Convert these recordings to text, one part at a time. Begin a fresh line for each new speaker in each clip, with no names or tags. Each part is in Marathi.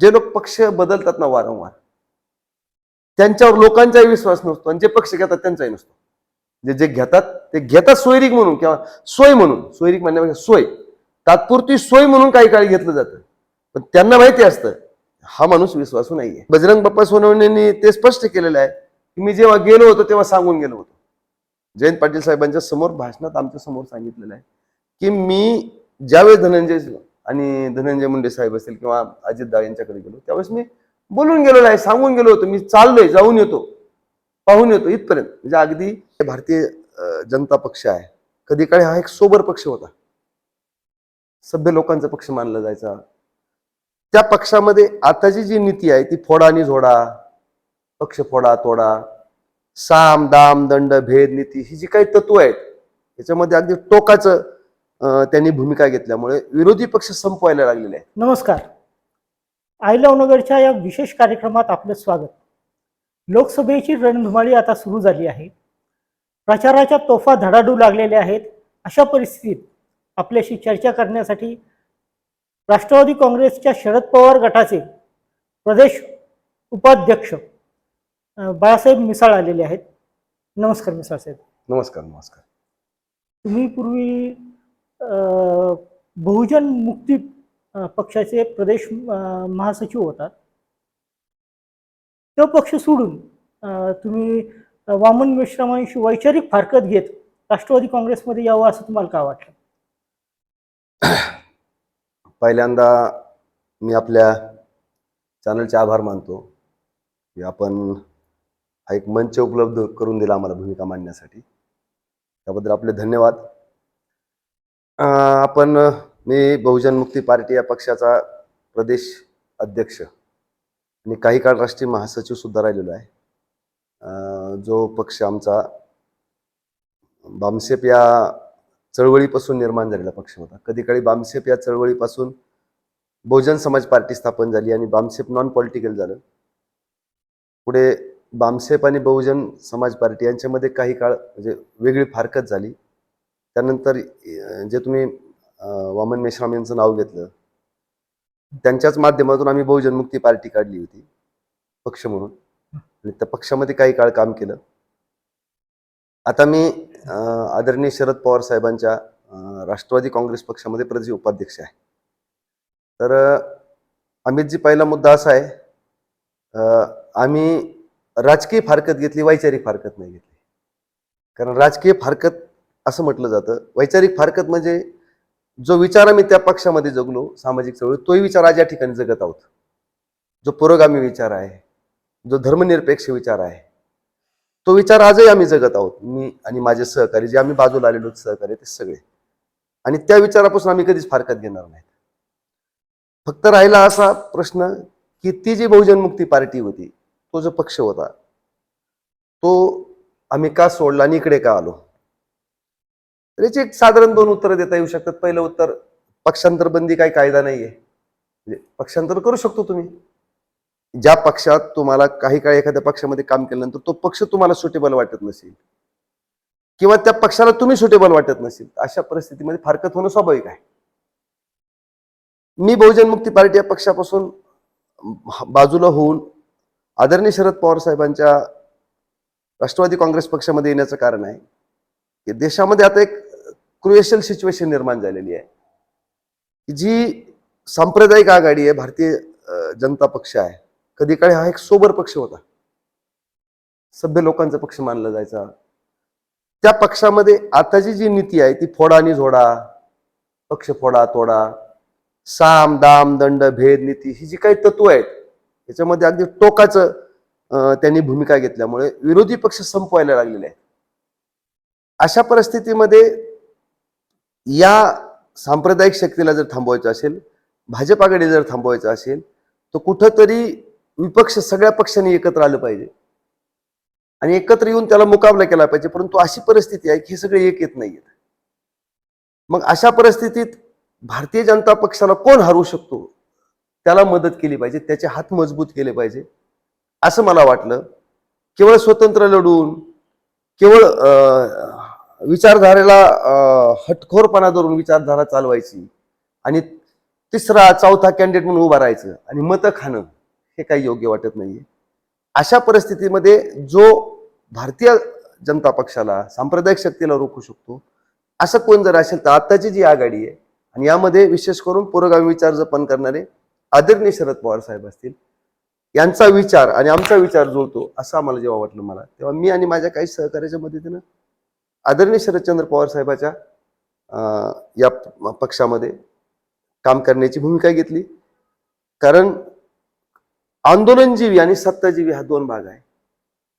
जे लोक पक्ष बदलतात ना वारंवार त्यांच्यावर लोकांचाही विश्वास नसतो आणि जे पक्ष घेतात त्यांचाही नसतो. जे जे घेतात ते घेतात सोयरीक म्हणून किंवा सोय म्हणून. सोयरीक म्हणण्यापेक्षा सोय. तात्पुरती सोय म्हणून काही काळी घेतलं जातं. पण त्यांना माहिती असतं हा माणूस विश्वासू नाहीये. बजरंग बाप्पा सोनवणेंनी ते स्पष्ट केलेलं आहे की मी जेव्हा गेलो होतो तेव्हा सांगून गेलो होतो. जयंत पाटील साहेबांच्या समोर भाषणात आमच्यासमोर सांगितलेलं आहे की मी ज्यावेळेस धनंजय आणि धनंजय मुंडे साहेब असतील किंवा अजित दादा यांच्याकडे गेलो त्यावेळेस मी बोलून गेलेलो आहे सांगून गेलो होतो मी चाललोय जाऊन येतो पाहून येतो इथपर्यंत. म्हणजे अगदी भारतीय जनता पक्ष आहे. कधी काळी हा एक सोबर पक्ष होता. सभ्य लोकांचा पक्ष मानला जायचा. त्या पक्षामध्ये आताची जी नीती आहे ती फोडा आणि झोडा पक्ष फोडा तोडा साम दाम दंड भेद नीती ही जी काही तत्व आहेत याच्यामध्ये अगदी टोकाचं त्यांनी भूमिका घेतल्यामुळे विरोधी पक्ष संपवायला लागलेले आहेत.
नमस्कार. आय लव नगरच्या या विशेष कार्यक्रमात आपलं स्वागत. लोकसभेची रणधुमाळी आता सुरू झाली आहे. प्रचाराच्या तोफा धडाडू लागलेल्या आहेत. अशा परिस्थितीत आपल्याशी चर्चा करण्यासाठी राष्ट्रवादी काँग्रेसच्या शरद पवार गटाचे प्रदेश उपाध्यक्ष बाळासाहेब मिसाळ आलेले आहेत. नमस्कार मिसाळ साहेब.
नमस्कार नमस्कार.
तुम्ही पूर्वी बहुजन मुक्ती पक्षाचे प्रदेश महासचिव होतात. तो पक्ष सोडून तुम्ही वामन मिश्रामांशी वैचारिक फारकत घेत राष्ट्रवादी काँग्रेसमध्ये यावं असं तुम्हाला का वाटलं?
पहिल्यांदा मी आपल्या चॅनलचे आभार मानतो की आपण हा एक मंच उपलब्ध करून दिला आम्हाला भूमिका मांडण्यासाठी. त्याबद्दल आपले धन्यवाद. आपण मी बहुजन मुक्ती पार्टी या पक्षाचा प्रदेश अध्यक्ष आणि काही काळ राष्ट्रीय महासचिव सुद्धा राहिलेलो आहे. जो पक्ष आमचा बामसेप या चळवळीपासून निर्माण झालेला पक्ष होता. कधी काळी बामसेप या चळवळीपासून बहुजन समाज पार्टी स्थापन झाली आणि बामसेप नॉन पॉलिटिकल झालं. पुढे बामसेप आणि बहुजन समाज पार्टी यांच्यामध्ये काही काळ म्हणजे वेगळी फारकत झाली. त्यानंतर जे तुम्ही वामन मेश्राम यांचं नाव घेतलं त्यांच्याच माध्यमातून आम्ही बहुजन मुक्ती पार्टी काढली होती पक्ष म्हणून. आणि त्या पक्षामध्ये काही काळ काम केलं. आता मी आदरणीय शरद पवार साहेबांच्या राष्ट्रवादी काँग्रेस पक्षामध्ये प्रदेश उपाध्यक्ष आहे. तर अमितजी पहिला मुद्दा असा आहे आम्ही राजकीय फारकत घेतली वैचारिक फारकत नाही घेतली. कारण राजकीय फारकत असं म्हटलं जातं. वैचारिक फारकत म्हणजे जो विचार आम्ही त्या पक्षामध्ये जगलो सामाजिक चळवळी तोही विचार आज या ठिकाणी जगत आहोत. जो पुरोगामी विचार आहे जो धर्मनिरपेक्ष विचार आहे तो विचार आजही आम्ही जगत आहोत. मी आणि माझे सहकारी जे आम्ही बाजूला आलेलो सहकारी ते सगळे. आणि त्या विचारापासून आम्ही कधीच फारकत घेणार नाहीत. फक्त राहिला असा प्रश्न की ती जी बहुजन मुक्ती पार्टी होती तो जो पक्ष होता तो आम्ही का सोडला आणि इकडे का आलो? तर याची एक साधारण दोन उत्तरं देता येऊ शकतात. पहिलं उत्तर पक्षांतर बंदी काही कायदा नाहीये. म्हणजे पक्षांतर करू शकतो तुम्ही. ज्या पक्षात तुम्हाला काही काळ एखाद्या पक्षामध्ये काम केल्यानंतर तो पक्ष तुम्हाला सुटेबल वाटत नसेल. किंवा त्या पक्षाला तुम्ही सुटेबल वाटत नसेल. अशा परिस्थितीमध्ये फारकत होणं स्वाभाविक आहे. मी बहुजन मुक्ती पार्टी या पक्षापासून बाजूला होऊन आदरणीय शरद पवार साहेबांच्या राष्ट्रवादी काँग्रेस पक्षामध्ये येण्याचं कारण आहे. की देशामध्ये आता एक क्रुएशल सिच्युएशन निर्माण झालेली आहे. जी सांप्रदायिक आघाडी आहे भारतीय जनता पक्ष आहे कधी काळी हा एक सोबर पक्ष होता. सभ्य लोकांचा पक्ष मानला जायचा. त्या पक्षामध्ये आताची जी नीती आहे ती फोडा आणि झोडा पक्ष फोडा तोडा साम दाम दंड भेद नीती ही जी काही तत्व आहेत याच्यामध्ये अगदी टोकाचं त्यांनी भूमिका घेतल्यामुळे विरोधी पक्ष संपवायला लागलेले आहेत. अशा परिस्थितीमध्ये या सांप्रदायिक शक्तीला जर थांबवायचं असेल भाजपाकडे जर थांबवायचं असेल तर कुठंतरी विपक्ष सगळ्या पक्षांनी एकत्र आलं पाहिजे. आणि एकत्र येऊन त्याला मुकाबला केला पाहिजे परंतु अशी परिस्थिती आहे की हे सगळे एक येत नाहीयेत. मग अशा परिस्थितीत भारतीय जनता पक्षाला कोण हरवू शकतो? त्याला मदत केली पाहिजे त्याचे हात मजबूत केले पाहिजे. असं मला वाटलं. केवळ स्वतंत्र लढून केवळ विचारधारेला हटखोरपणा धरून विचारधारा चालवायची आणि तिसरा चौथा कॅन्डिडेट म्हणून उभा राहायचं आणि मतं खाणं हे काही योग्य वाटत नाहीये. अशा परिस्थितीमध्ये जो भारतीय जनता पक्षाला सांप्रदायिक शक्तीला रोखू शकतो असं कोण जर असेल तर आत्ताची जी आघाडी आहे आणि यामध्ये विशेष करून पुरोगामी विचार जपन करणारे आदरणीय शरद पवार साहेब असतील यांचा विचार आणि आमचा विचार जुळतो असं आम्हाला जेव्हा वाटलं मला तेव्हा मी आणि माझ्या काही सहकार्याच्या मदतीनं आदरणीय शरदचंद्र पवार साहेबाच्या या पक्षामध्ये काम करण्याची भूमिका घेतली. कारण आंदोलनजीवी आणि सत्ताजीवी हा दोन भाग आहे.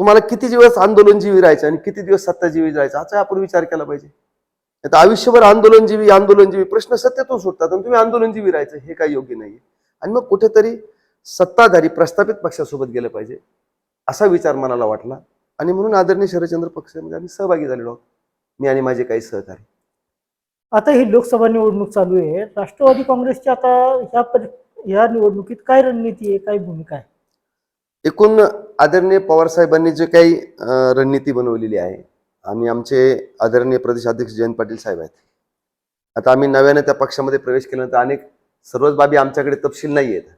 तुम्हाला किती दिवस आंदोलनजीवी राहायचं आणि किती दिवस सत्ताजीवी राहायचं याचा आपण विचार केला पाहिजे. आता आयुष्यभर आंदोलनजीवी आंदोलनजीवी प्रश्न सत्तेतून सुटतात आणि तुम्ही आंदोलनजीवी राहायचं हे काही योग्य नाही आणि मग कुठेतरी सत्ताधारी प्रस्थापित पक्षासोबत गेलं पाहिजे असा विचार मनाला वाटला. आणि म्हणून आदरणीय शरदचंद्र पक्षामध्ये म्हणजे आम्ही सहभागी झालेलो आहोत. मी आणि माझे काही सहकारी.
आता ही लोकसभा निवडणूक चालू आहे. राष्ट्रवादी काँग्रेसची आता ह्या पर या निवडणुकीत काय रणनीती आहे? काय भूमिका आहे?
एकूण आदरणीय पवार साहेबांनी जे काही रणनीती बनवलेली आहे आणि आमचे आदरणीय प्रदेशाध्यक्ष जयंत पाटील साहेब आहेत. आता आम्ही नव्याने त्या पक्षामध्ये प्रवेश केल्यानंतर अनेक सर्वच बाबी आमच्याकडे तपशील नाही आहेत.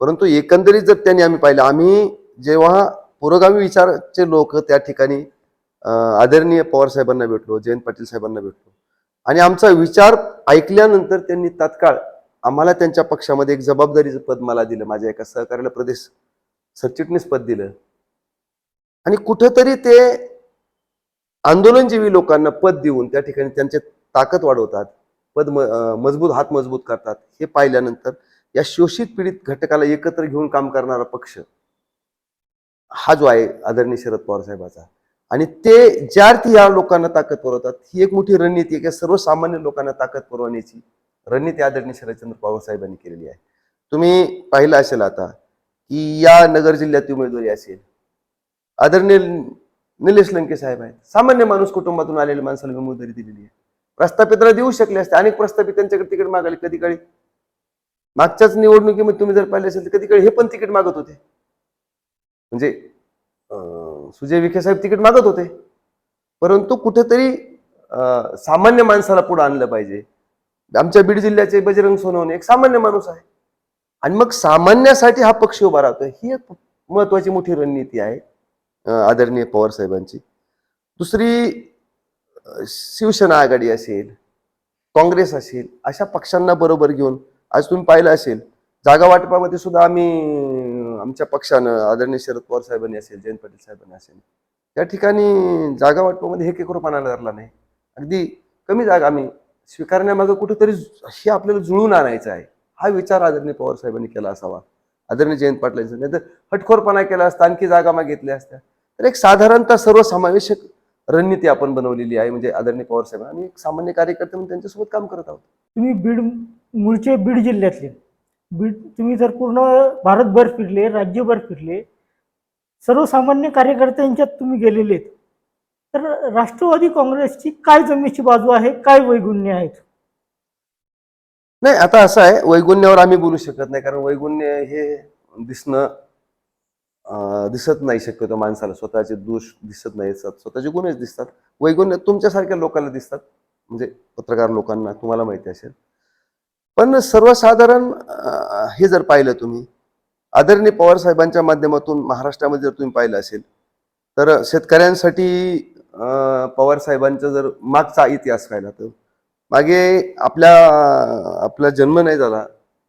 परंतु एकंदरीत जर त्यांनी आम्ही पाहिलं आम्ही जेव्हा पुरोगामी विचाराचे लोक त्या ठिकाणी आदरणीय पवार साहेबांना भेटलो जयंत पाटील साहेबांना भेटलो. आणि आमचा विचार ऐकल्यानंतर त्यांनी तात्काळ आम्हाला त्यांच्या पक्षामध्ये एक जबाबदारीचं पद मला दिलं माझ्या एका सहकार्याला प्रदेश सरचिटणीस पद दिलं. आणि कुठंतरी ते आंदोलनजीवी लोकांना पद देऊन त्या ठिकाणी त्यांचे ताकद वाढवतात पद मजबूत हात मजबूत करतात हे पाहिल्यानंतर या शोषित पीडित घटकाला एकत्र घेऊन काम करणारा पक्ष हा जो आहे आदरणीय शरद पवार साहेबाचा. आणि ते ज्या अर्थी या लोकांना ताकद पुरवतात ही एक मोठी रणनीती आहे की सर्वसामान्य लोकांना ताकद पुरवण्याची रणनीती आदरणीय शरदचंद्र पवार साहेबांनी केलेली आहे. तुम्ही पाहिलं असेल आता की या नगर जिल्ह्यात उमेदवारी असेल. आदरणीय निलेश लंके साहेब आहेत. सामान्य माणूस कुटुंबातून आलेल्या माणसाला उमेदवारी दिलेली आहे. प्रस्थापिताला देऊ शकले असते. अनेक प्रस्थापित त्यांच्याकडे तिकीट मागाले कधी काळी मागच्याच निवडणुकीमध्ये तुम्ही जर पाहिले असेल तर कधी काळी हे पण तिकीट मागत होते. म्हणजे सुजय विखे साहेब तिकीट मागत होते. परंतु कुठेतरी सामान्य माणसाला पुढे आणलं पाहिजे. आमच्या बीड जिल्ह्याचे बजरंग सोनवणे एक सामान्य माणूस आहे. आणि मग सामान्यासाठी हा पक्ष उभा राहतोय. ही एक महत्वाची मोठी रणनीती आहे आदरणीय पवार साहेबांची. दुसरी शिवसेना आघाडी असेल काँग्रेस असेल अशा पक्षांना बरोबर घेऊन आज तुम्ही पाहिलं असेल जागा वाटपामध्ये सुद्धा आम्ही आमच्या पक्षानं आदरणीय शरद पवार साहेबांनी असेल जयंत पाटील साहेबांनी असेल त्या ठिकाणी जागा वाटपामध्ये हे रुपयाला धरला नाही. अगदी कमी जागा आम्ही स्वीकारण्यामागं कुठेतरी हे आपल्याला जुळून आणायचं आहे. हा विचार आदरणीय पवार साहेबांनी केला असावा. आदरणीय जयंत पाटलांचा नाही तर हटखोरपणा केला असता आणखी जागा मागितल्या असत्या तर एक साधारणतः सर्वसमावेशक रणनीती आपण बनवलेली आहे म्हणजे आदरणीय पवार साहेब आणि एक सामान्य कार्यकर्ते म्हणून त्यांच्यासोबत काम करत आहोत.
तुम्ही बीड मूळचे बीड जिल्ह्यातले. बीड तुम्ही जर पूर्ण भारतभर फिरले राज्यभर फिरले सर्वसामान्य कार्यकर्त्यांच्यात तुम्ही गेलेले आहेत. तर राष्ट्रवादी काँग्रेसची काय जमेची बाजू आहे काय वैगुण्य आहेत
नाही आता असं आहे वैगुण्यावर आम्ही बोलू शकत नाही कारण वैगुण्य हे दिसणं दिसत नाही शक्यतो माणसाला. स्वतःचे दोष दिसत नाही स्वतःचे गुन्हेच दिसतात. वैगुण्य तुमच्यासारख्या लोकांना दिसतात. म्हणजे पत्रकार लोकांना तुम्हाला माहिती असेल. पण सर्वसाधारण हे जर पाहिलं तुम्ही आदरणीय पवार साहेबांच्या माध्यमातून महाराष्ट्रामध्ये जर तुम्ही पाहिलं असेल तर शेतकऱ्यांसाठी पवार साहेबांचा जर मागचा इतिहास पाहिला तर मागे आपल्या आपला जन्म नाही झाला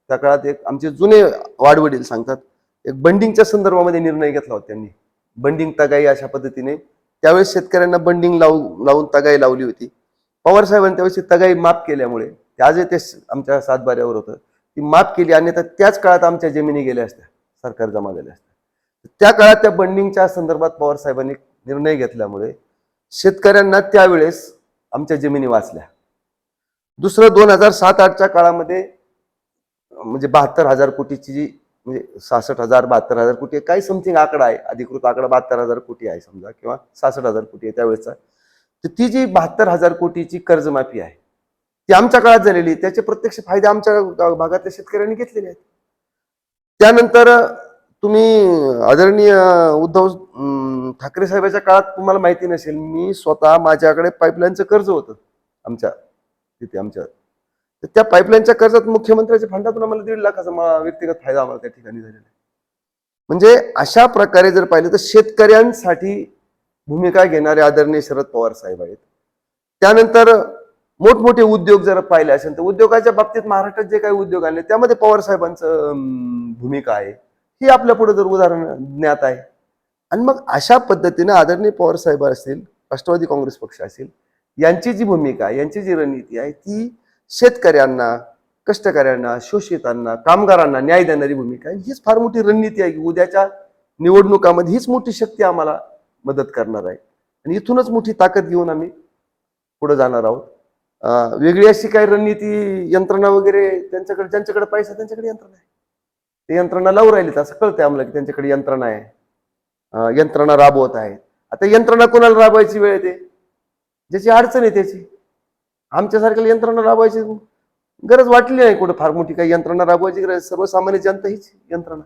त्या काळात एक आमचे जुने वाडवडील सांगतात एक बंडिंगच्या संदर्भामध्ये निर्णय घेतला होता त्यांनी. बंडिंग तगाई अशा पद्धतीने त्यावेळेस शेतकऱ्यांना बंडिंग लावू लावून तगाई लावली होती. पवार साहेबांनी त्यावेळेस तगाई माफ केल्यामुळे ते आजही ते आमच्या सातबाऱ्यावर होतं. ती माफ केली आणि तर त्याच काळात आमच्या जमिनी गेल्या असत्या सरकार जमा झाल्या असत्या. त्या काळात त्या बंडिंगच्या संदर्भात पवार साहेबांनी निर्णय घेतल्यामुळे शेतकऱ्यांना त्यावेळेस आमच्या जमिनी वाचल्या. दुसरं दोन हजार सात आठच्या काळामध्ये म्हणजे बहात्तर हजार कोटीची जी म्हणजे सहासष्ट हजार बहात्तर हजार कोटी काही समथिंग आकडा आहे अधिकृत आकडा बहात्तर हजार कोटी आहे समजा किंवा सहासष्ट हजार कोटी आहे त्यावेळेचा तर ती जी बहात्तर हजार कोटीची कर्जमाफी आहे ती आमच्या काळात झालेली आहे. त्याचे प्रत्यक्ष फायदे आमच्या भागातल्या शेतकऱ्यांनी घेतलेले आहेत. त्यानंतर तुम्ही आदरणीय उद्धव ठाकरे साहेबाच्या काळात तुम्हाला माहिती नसेल मी स्वतः माझ्याकडे पाईपलाईनचं कर्ज होतं आमच्या तिथे आमच्या. तर त्या पाईपलाईनच्या कर्जात मुख्यमंत्र्याच्या फंडातून आम्हाला दीड लाखाचा व्यक्तिगत फायदा आम्हाला त्या ठिकाणी झालेला आहे. म्हणजे अशा प्रकारे जर पाहिलं तर शेतकऱ्यांसाठी भूमिका घेणारे आदरणीय शरद पवार साहेब आहेत. त्यानंतर मोठमोठे उद्योग जर पाहिले असेल तर उद्योगाच्या बाबतीत महाराष्ट्रात जे काही उद्योग आले त्यामध्ये पवार साहेबांचं भूमिका आहे. ही आपल्या पुढे जर उदाहरण ज्ञात आहे. आणि मग अशा पद्धतीनं आदरणीय पवार साहेब असतील राष्ट्रवादी काँग्रेस पक्ष असेल यांची जी भूमिका यांची जी रणनीती आहे ती शेतकऱ्यांना कष्टकऱ्यांना शोषितांना कामगारांना न्याय देणारी भूमिका आहे. हीच फार मोठी रणनीती आहे की उद्याच्या निवडणुकामध्ये हीच मोठी शक्ती आम्हाला मदत करणार आहे. आणि इथूनच मोठी ताकद घेऊन आम्ही पुढे जाणार आहोत. वेगळी अशी काही रणनीती यंत्रणा वगैरे त्यांच्याकडे ज्यांच्याकडे पैसा त्यांच्याकडे यंत्रणा आहे. ते यंत्रणा लावू राहिलेत असं कळतंय आम्हाला की त्यांच्याकडे यंत्रणा आहे. यंत्रणा राबवत आहेत आता यंत्रणा कोणाला राबवायची वेळ येते ज्याची अडचण आहे त्याची. आमच्यासारख्याला यंत्रणा राबवायची गरज वाटली नाही कुठं. फार मोठी काही यंत्रणा राबवायची गरज सर्वसामान्य जनता हीच यंत्रणा.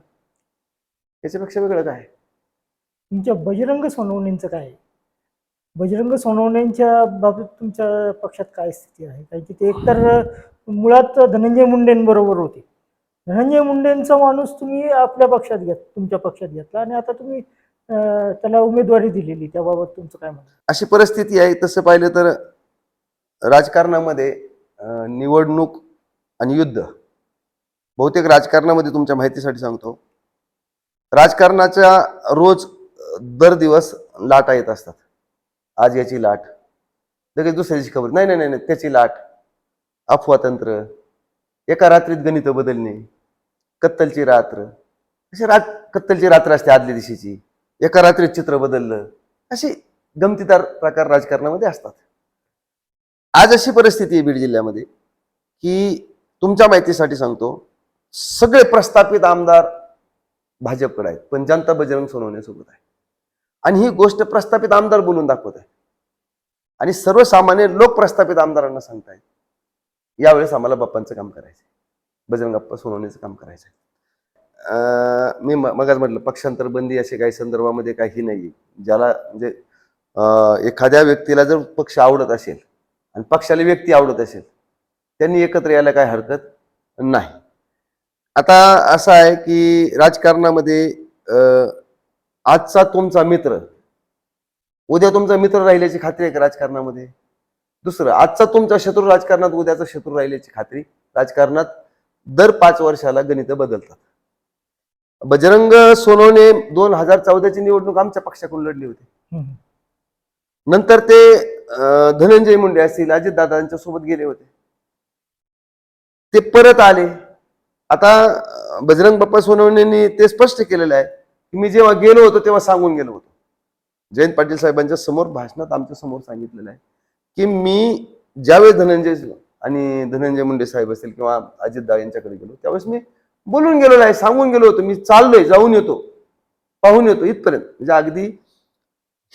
याच्यापेक्षा वेगळं काय? आहे?
तुमच्या बजरंग सोनवणींचं काय आहे? बजरंग सोनवणेंच्या बाबतीत तुमच्या पक्षात काय स्थिती आहे? कारण की ते एकतर मुळात धनंजय मुंडेंबरोबर होते. धनंजय मुंडेंचा माणूस तुम्ही आपल्या पक्षात घेत तुमच्या पक्षात घेतला आणि आता तुम्ही त्याला उमेदवारी दिलेली त्याबाबत तुमचं काय म्हणणं
अशी परिस्थिती आहे तसं पाहिलं तर राजकारणामध्ये निवडणूक आणि युद्ध बहुतेक राजकारणामध्ये तुमच्या माहितीसाठी सांगतो. राजकारणाच्या रोज दर दिवस लाटा येत असतात. आज याची लाट. लगेच दुसऱ्याची खबर. नाही नाही नाही नाही, त्याची लाट. अफवा तंत्र. एका रात्रीत गणित बदलणे. कत्तलची रात्र. अशी रात कत्तलची रात्र असते आदल्या दिवशीची. एका रात्रीत चित्र बदललं. अशी गमतीदार प्रकार राजकारणामध्ये असतात. आज अशी परिस्थिती आहे बीड जिल्ह्यामध्ये की तुमच्या माहितीसाठी सांगतो सगळे प्रस्थापित आमदार भाजपकडे आहेत पण जनता बजरंग सोनवण्यासोबत आहे. आणि ही गोष्ट प्रस्थापित आमदार बोलून दाखवत आहे. आणि सर्वसामान्य लोक प्रस्थापित आमदारांना सांगतायत. यावेळेस आम्हाला बाप्पांचं काम करायचं बजरंग बाप्पा सोनवण्याचं काम करायचं मी म- मगाच म्हटलं पक्षांतर बंदी असे काही संदर्भामध्ये काही नाही ज्याला म्हणजे एखाद्या व्यक्तीला जर पक्ष आवडत असेल आणि पक्षाला व्यक्ती आवडत असेल त्यांनी एकत्र यायला काय हरकत नाही. आता असं आहे की राजकारणामध्ये आजचा तुमचा मित्र उद्या तुमचा मित्र राहिल्याची खात्री आहे का राजकारणामध्ये? दुसरं आजचा तुमचा शत्रू राजकारणात उद्याचा शत्रू राहिल्याची खात्री राजकारणात दर पाच वर्षाला गणित बदलतात. बजरंग सोनवणे दोन हजार चौदाची निवडणूक आमच्या पक्षाकडून लढली होती. नंतर ते धनंजय मुंडे असतील अजितदादांच्या सोबत गेले होते. ते परत आले. आता बजरंग बाप्पा सोनवणेंनी ते स्पष्ट केलेलं आहे मी जेव्हा गेलो होतो तेव्हा सांगून गेलो होतो. जयंत पाटील साहेबांच्या समोर भाषणात आमच्यासमोर सांगितलेलं आहे की मी ज्यावेळेस धनंजय आणि धनंजय मुंडे साहेब असतील किंवा अजितदा यांच्याकडे गेलो त्यावेळेस मी बोलून गेलेलो आहे सांगून गेलो होतो. मी चाललोय जाऊन येतो पाहून येतो इथपर्यंत. म्हणजे अगदी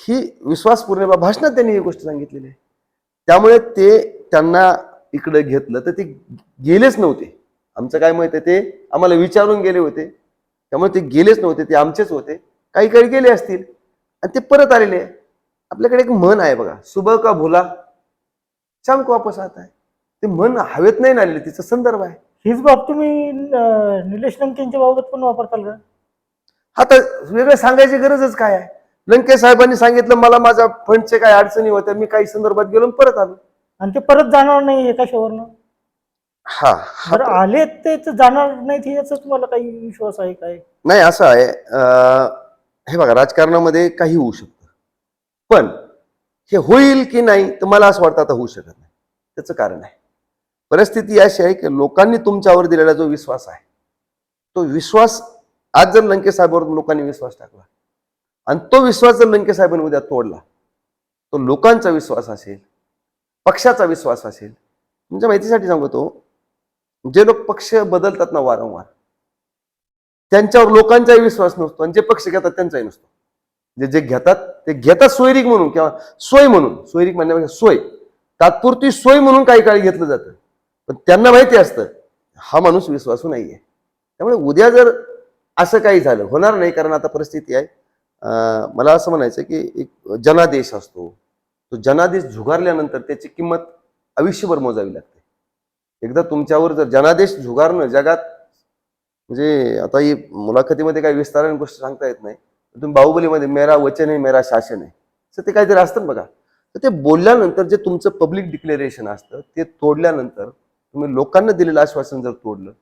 ही विश्वासपूर्ण बा- भाषणात त्यांनी ही गोष्ट सांगितलेली आहे. त्यामुळे ते त्यांना इकडे घेतलं तर ते गेलेच नव्हते. आमचं काय माहिती आहे ते आम्हाला विचारून गेले होते. त्यामुळे ते गेलेच नव्हते ते आमचेच होते. काही काही गेले असतील आणि ते परत आलेले आहे. आपल्याकडे एक म्हण आहे बघा सुबह का भुला शाम को वापस आता है ते म्हण हवेत नाही ना आलेले तिचा संदर्भ आहे.
हीच बाब तुम्ही निलेश लंकेंच्या बाबत पण वापरताल का?
आता वेगळं सांगायची गरजच काय आहे? लंके साहेबांनी सांगितलं मला माझ्या फंडचे काही अडचणी होत्या मी काही संदर्भात गेलो आणि परत आलो.
आणि ते परत जाणार नाही एका शहरनं
हा हा
जर आले ते जाणार नाहीत याचा तुम्हाला काही विश्वास आहे काय?
नाही असं आहे. अं, हे बघा राजकारणामध्ये काही होऊ शकतं. पण हे होईल की नाही तर मला असं वाटतं आता होऊ शकत नाही. त्याचं कारण आहे. परिस्थिती अशी आहे की लोकांनी तुमच्यावर दिलेला जो विश्वास आहे तो विश्वास आज जर लंके साहेबांवर लोकांनी विश्वास टाकला आणि तो विश्वास जर लंके साहेबांनी उद्या तोडला तो लोकांचा विश्वास असेल पक्षाचा विश्वास असेल तुमच्या माहितीसाठी सांगतो जे लोक पक्ष बदलतात ना वारंवार त्यांच्यावर लोकांचाही विश्वास नसतो आणि जे पक्ष घेतात त्यांचाही नसतो. जे जे घेतात ते घेतात सोयरीक म्हणून किंवा सोय म्हणून. सोयरीक म्हणण्यापेक्षा सोय. तात्पुरती सोय म्हणून काही काळी घेतलं जातं. पण त्यांना माहिती असतं हा माणूस विश्वासू नाहीये. त्यामुळे उद्या जर असं काही झालं होणार नाही कारण आता परिस्थिती आहे. मला असं म्हणायचं की एक जनादेश असतो. तो जनादेश झुगारल्यानंतर त्याची किंमत आयुष्यभर मोजावी लागते. एकदा तुमच्यावर जर जनादेश झुगारणं जगात म्हणजे आता ही मुलाखतीमध्ये काही विस्ताराने गोष्ट सांगता येत नाही तुम्ही बाहुबलीमध्ये मेरा वचन आहे मेरा शासन आहे तर ते काहीतरी असतं ना बघा. तर ते बोलल्यानंतर जे तुमचं पब्लिक डिक्लेरेशन असतं ते तोडल्यानंतर तुम्ही लोकांना दिलेलं आश्वासन जर तोडलं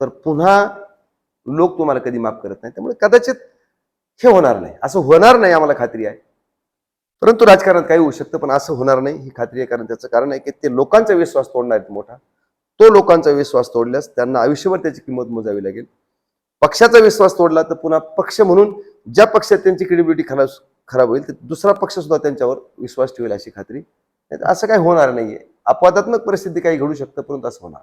तर पुन्हा लोक तुम्हाला कधी माफ करत नाही त्यामुळे कदाचित हे होणार नाही. असं होणार नाही आम्हाला खात्री आहे. परंतु राजकारणात काही होऊ शकतं पण असं होणार नाही. ही खात्री आहे कारण त्याचं कारण आहे की ते लोकांचा विश्वास तोडणार आहेत मोठा. तो लोकांचा विश्वास तोडल्यास त्यांना आयुष्यभर त्याची किंमत मोजावी लागेल. पक्षाचा विश्वास तोडला तर पुन्हा पक्ष म्हणून ज्या पक्षात त्यांची क्रेडिबिलिटी खराब खराब होईल तर दुसरा पक्ष सुद्धा त्यांच्यावर विश्वास ठेवेल अशी खात्री. नाहीतर असं काही होणार नाहीये. अपवादात्मक परिस्थिती काही घडू शकतं परंतु असं होणार.